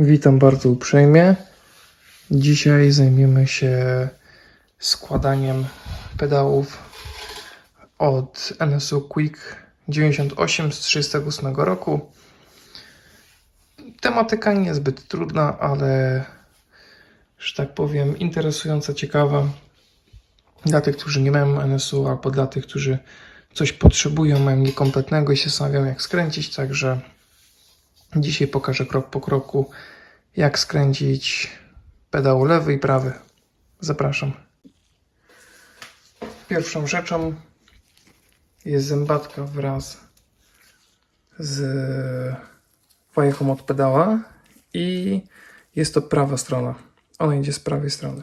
Witam bardzo uprzejmie. Dzisiaj zajmiemy się składaniem pedałów od NSU Quick 98 z 38 roku. Tematyka niezbyt trudna, ale że tak powiem interesująca, ciekawa dla tych, którzy nie mają NSU albo dla tych, którzy coś potrzebują, mają niekompletnego i się zastanawiają jak skręcić, także Dzisiaj pokażę krok po kroku, jak skręcić pedał lewy i prawy. Zapraszam. Pierwszą rzeczą jest zębatka wraz z wajechą od pedała i jest to prawa strona. Ona idzie z prawej strony.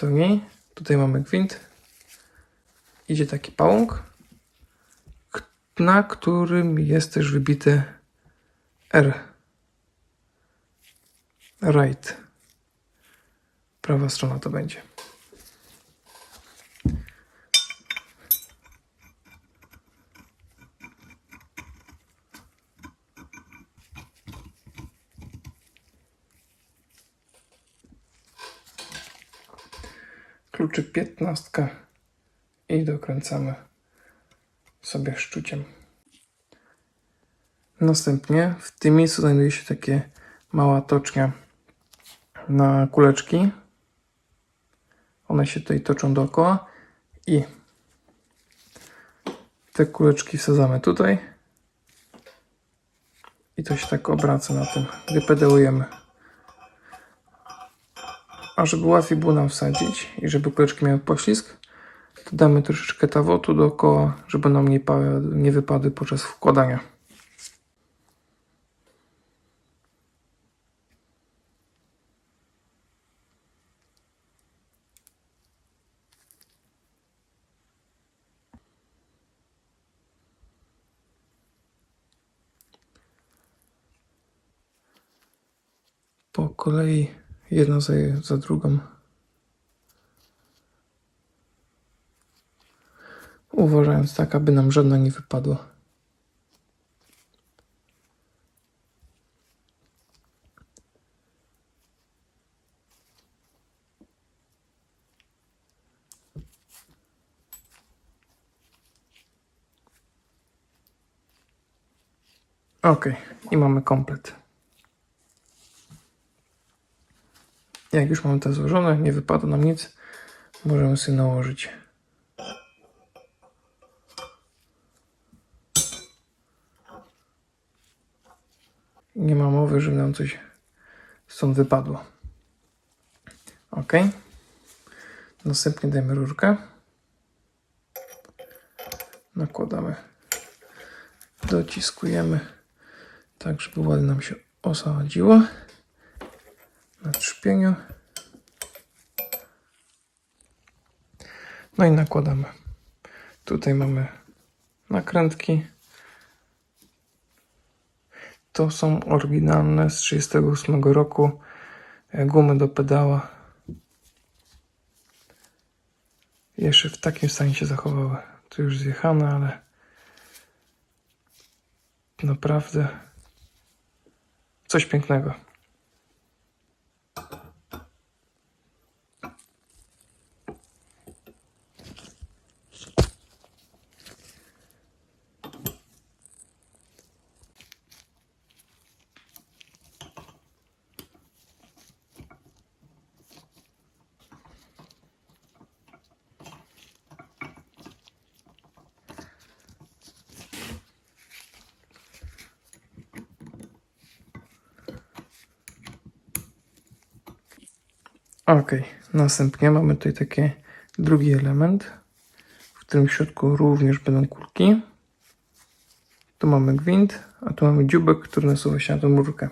Do niej, tutaj mamy gwint. Idzie taki pałąk na którym jest też wybite R. Right. Prawa strona to będzie. Kluczyk 15 i dokręcamy sobie szczuciem. Następnie w tym miejscu znajduje się takie mała tocznia na kuleczki. One się tutaj toczą dookoła i te kuleczki wsadzamy tutaj i to się tak obraca na tym, gdy pedałujemy. A żeby łatwiej było nam wsadzić i żeby kuleczki miały poślizg, to damy troszeczkę tawotu dookoła, żeby nam nie, nie wypadły podczas wkładania. Kolei jedna za, za drugą uważając tak, aby nam żadna nie wypadła. Ok, i mamy komplet. Jak już mamy to złożone, nie wypada nam nic, możemy sobie nałożyć. Nie ma mowy, żeby nam coś stąd wypadło. Ok. Następnie dajemy rurkę. Nakładamy. Dociskujemy tak, żeby ładnie nam się osadziło No i nakładamy. Tutaj mamy nakrętki. To są oryginalne z 38 roku e, gumy do pedała. Jeszcze w takim stanie się zachowały. Tu już zjechane, ale naprawdę coś pięknego. Ok, następnie mamy tutaj taki drugi element, w którym w środku również będą kulki. Tu mamy gwint, a tu mamy dziubek, który nasuwa się na tą rurkę.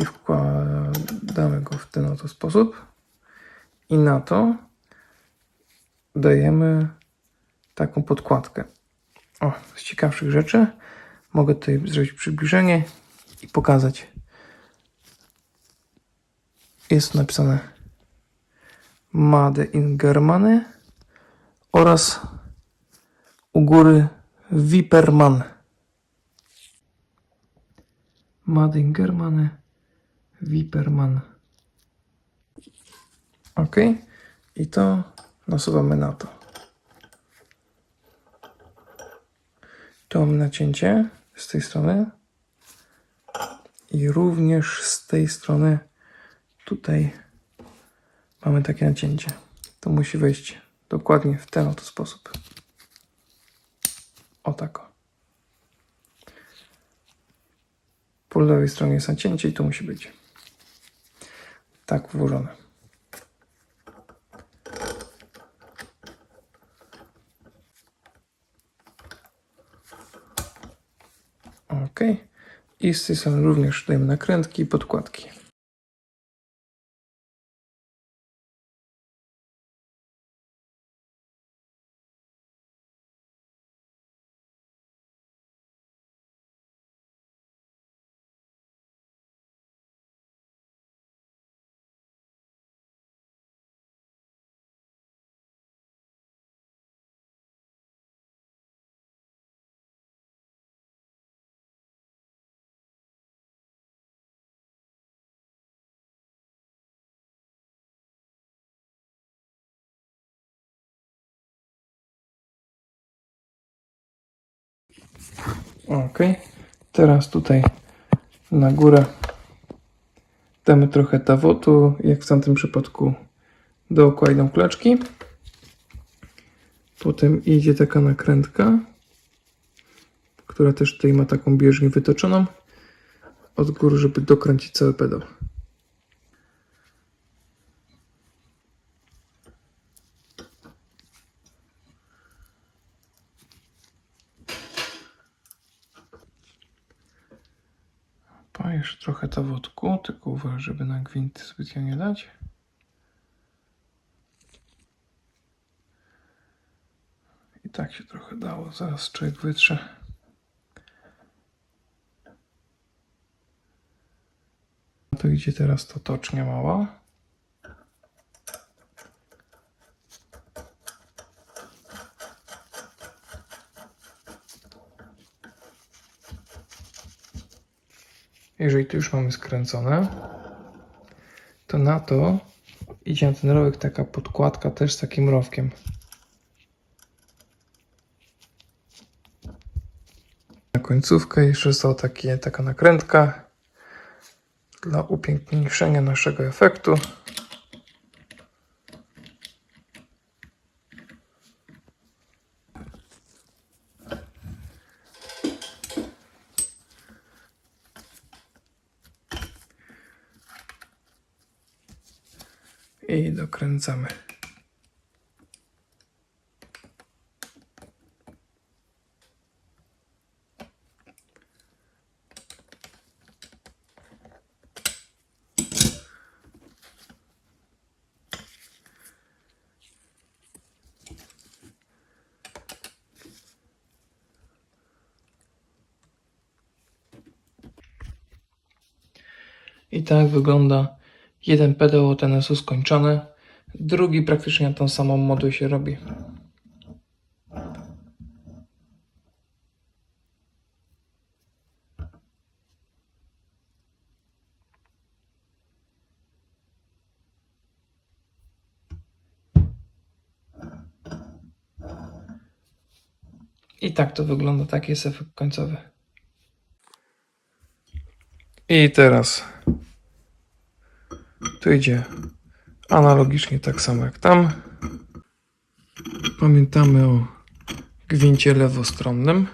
I wkładamy go w ten oto sposób. I na to dajemy taką podkładkę. O, z ciekawszych rzeczy mogę tutaj zrobić przybliżenie i pokazać jest napisane Made in Germany oraz u góry Viperman. Madingerman, Viperman. Ok. I to nasuwamy na to. Tu mamy nacięcie z tej strony. I również z tej strony tutaj mamy takie nacięcie. To musi wejść dokładnie w ten oto sposób. O tak. Po lewej stronie jest nacięcie i to musi być tak włożone. Ok. I z tej strony również dajemy nakrętki i podkładki. Ok. Teraz tutaj na górę damy trochę tawotu, jak w tamtym przypadku dookoła idą kleczki. Potem idzie taka nakrętka, która też tutaj ma taką bieżnię wytoczoną od góry, żeby dokręcić cały pedał. Jeszcze trochę tawotku, tylko uważaj, żeby na gwint zbytnio nie dać. I tak się trochę dało, zaraz człowiek wytrze. To idzie teraz to tocznia mała. Jeżeli tu już mamy skręcone, to na to idzie na ten rowek taka podkładka też z takim rowkiem. Na końcówkę jeszcze została taka nakrętka dla upiękniejszenia naszego efektu. I dokręcamy. I tak wygląda jeden pedał od NS-u skończony, drugi praktycznie tą samą moduł się robi. I tak to wygląda, taki jest efekt końcowy. I teraz tu idzie analogicznie tak samo jak tam. Pamiętamy o gwincie lewostronnym.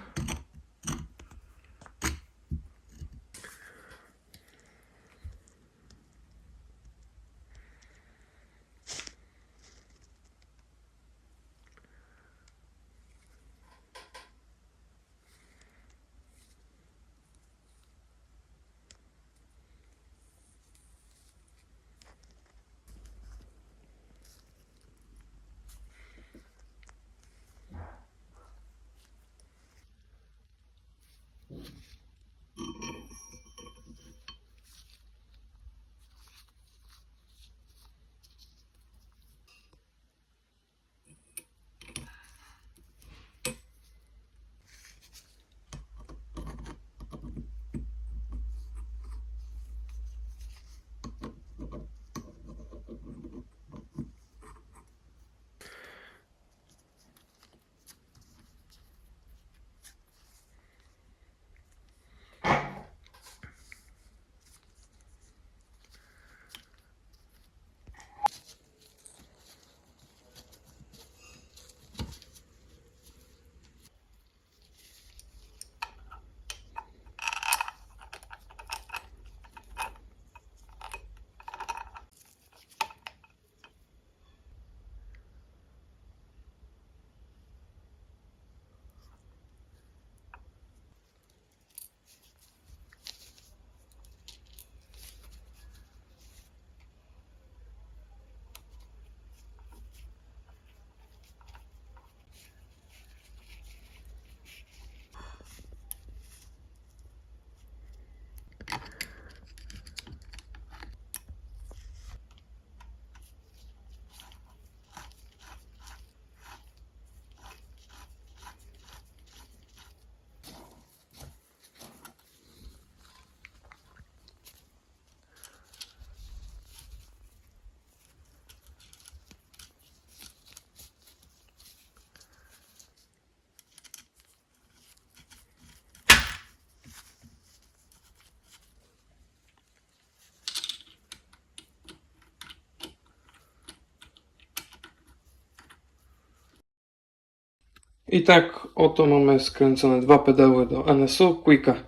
I tak oto mamy skręcone dwa pedały do NSU Quicka.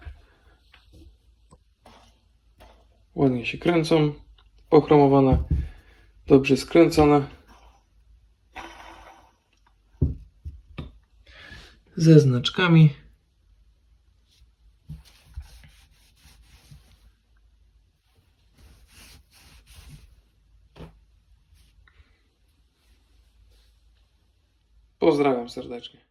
Ładnie się kręcą, pochromowane, dobrze skręcone. Ze znaczkami. Pozdrawiam serdecznie.